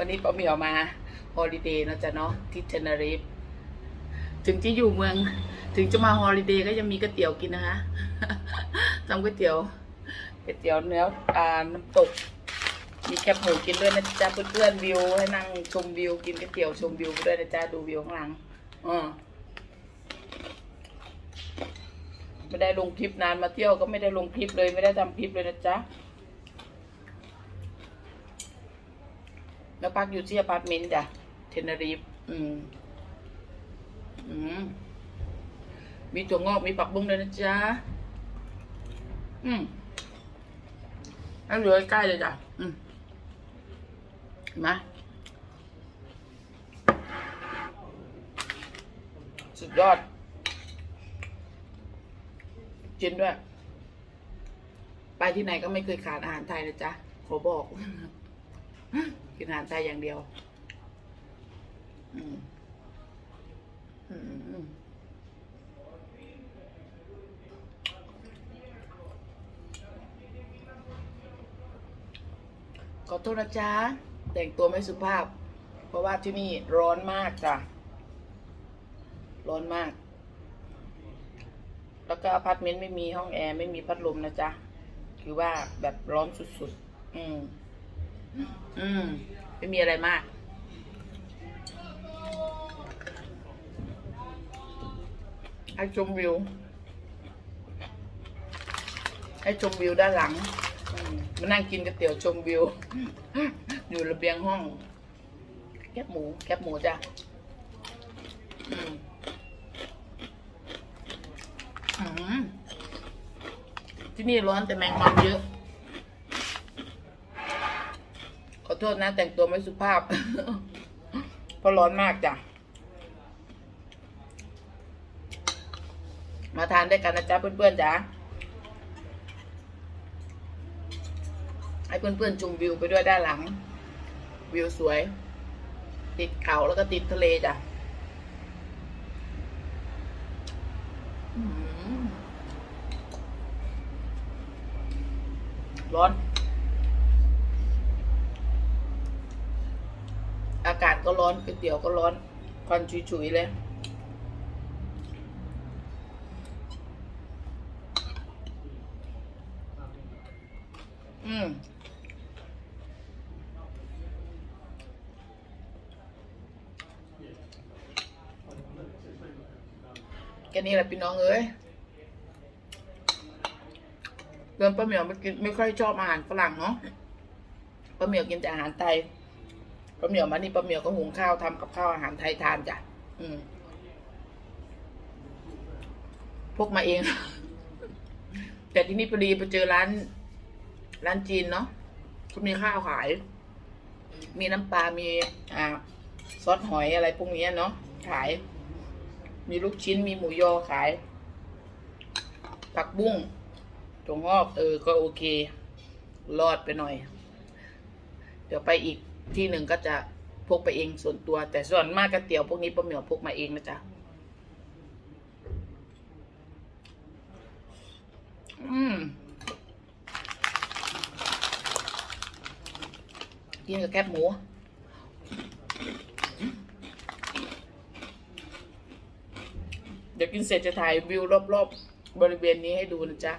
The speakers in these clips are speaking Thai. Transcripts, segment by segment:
วันนี้ป้าเหมียวมาฮอลิเดย์นะจ๊ะเนาะที่เทนริฟถึงจะอยู่เมือง ถึงจะมาฮอลิเดย์ก็ยังมีก๋วยเตี๋ยวกินนะคะทำก๋วยเตี๋ยวก๋วยเตี๋ยวเนื้ออ่าน้ำตก มีแคบหมูกินด้วยนะจ๊ะเพื่อนๆวิวให้นั่งชมวิวกินก๋วยเตี๋ยวชมวิวไปด้วยนะจ๊ะดูวิวข้างหลังอ๋อไม่ได้ลงคลิปนานมาเที่ยวก็ไม่ได้ลงคลิปเลยไม่ได้ทำคลิปเลยนะจ๊ะ แล้วพักอยู่ที่อพาร์ตเมนต์จ้ะเทนริฟอืม อืม มีถั่วงอกมีผักบุ้งด้วยนะจ๊ะ อืมแล้วเหลือใกล้เลยจ้ะ อืมเห็นไหมสุดยอดกินด้วย ไปที่ไหนก็ไม่เคยขาดอาหารไทยนะจ๊ะขอบอก กินอาหารไทยอย่างเดียว อืมอืมอืมขอโทษนะจ๊ะ แต่งตัวไม่สุภาพ เพราะว่าที่นี่ร้อนมากจ้ะ ร้อนมาก แล้วก็อพาร์ตเมนต์ไม่มีห้องแอร์ ไม่มีพัดลมนะจ๊ะ คือว่าแบบร้อนสุดๆ อืม อืม ไม่มีอะไรมาก ให้ชมวิว ให้ชมวิวด้านหลัง มานั่งกินก๋วยเตี๋ยวชมวิว อยู่ระเบียงห้อง แคบหมู แคบหมูจ้ะอืมที่นี่ร้อนแต่แมงมันเยอะ ขอ โทษนะแต่งตัวไม่สุภาพ เพราะร้อนมากจ้ะ มาทานด้วยกันนะจ๊ะเพื่อนๆจ้ะให้เพื่อนๆชมวิวไปด้วยด้านหลัง วิวสวย ติดเขาแล้วก็ติดทะเลจ้ะร้อน อากาศก็ร้อนก๋วยเตี๋ยวก็ร้อนควันฉุยๆเลย อืมแค่นี้แหละพี่น้องเอ้ยเดิมป้าเหมียวไม่กินไม่ค่อยชอบอาหารฝรั่งเนาะป้าเหมียวกินแต่อาหารไทย ป้าเหมียวมานี่ป้าเหมียวก็หุงข้าวทำกับข้าวอาหารไทยทานจ้ะอืมพกมาเอง แต่ที่นี่พอดีไปเจอร้าน ร้านจีนเนาะเขามีข้าวขาย มีน้ำปลา มีอ่าซอสหอยอะไรพวกนี้เนาะขาย มีลูกชิ้นมีหมูยอขาย ผักบุ้งถั่วงอกเออก็โอเค รอดไปหน่อย เดี๋ยวไปอีก ที่หนึ่งก็จะพกไปเองส่วนตัว แต่ส่วนมากก๋วยเตี๋ยวพวกนี้ป้าเหมียวพกมาเองนะจ๊ะอืมกินกับแคบหมูเดี๋ยวกินเสร็จจะถ่ายวิวรอบๆบริเวณนี้ให้ดูนะจ๊ะ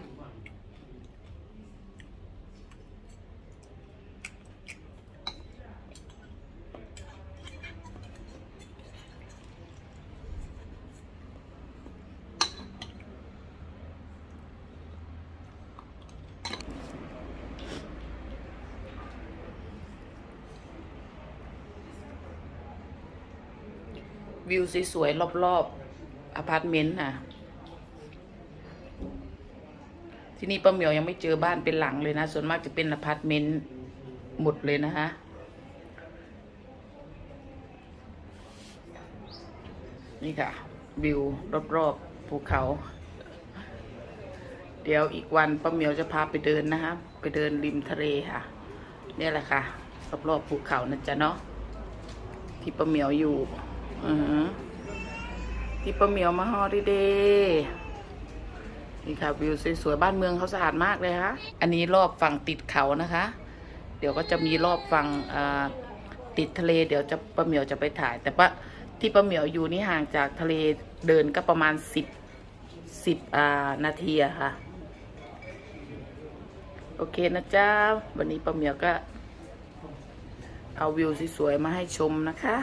วิวสวยๆ รอบๆอพาร์ตเมนต์น่ะ ที่นี่ป้าเหมียวยังไม่เจอบ้านเป็นหลังเลยนะ ส่วนมากจะเป็นอพาร์ตเมนต์หมดเลยนะคะนี่ค่ะ วิวรอบๆภูเขา เดี๋ยวอีกวันป้าเหมียวจะพาไปเดินนะคะ ไปเดินริมทะเลค่ะ เนี่ยแหละค่ะ รอบๆภูเขานะจ๊ะเนาะที่ป้าเหมียวอยู่ อือที่ป้าเหมียวมาฮอลิเดย์นี่ค่ะวิวสวยๆบ้านเมืองเขาสะอาดมากเลยค่ะอันนี้รอบฝั่งติดเขานะคะ เดี๋ยวก็จะมีรอบฝั่งติดทะเล เดี๋ยวจะป้าเหมียวจะไปถ่าย แต่ว่าที่ป้าเหมียวอยู่นี่ห่างจากทะเลเดินก็ประมาณสิบสิบนาทีอะค่ะ โอเคนะจ้าวันนี้ป้าเหมียวก็เอาวิวสวยๆมาให้ชมนะคะ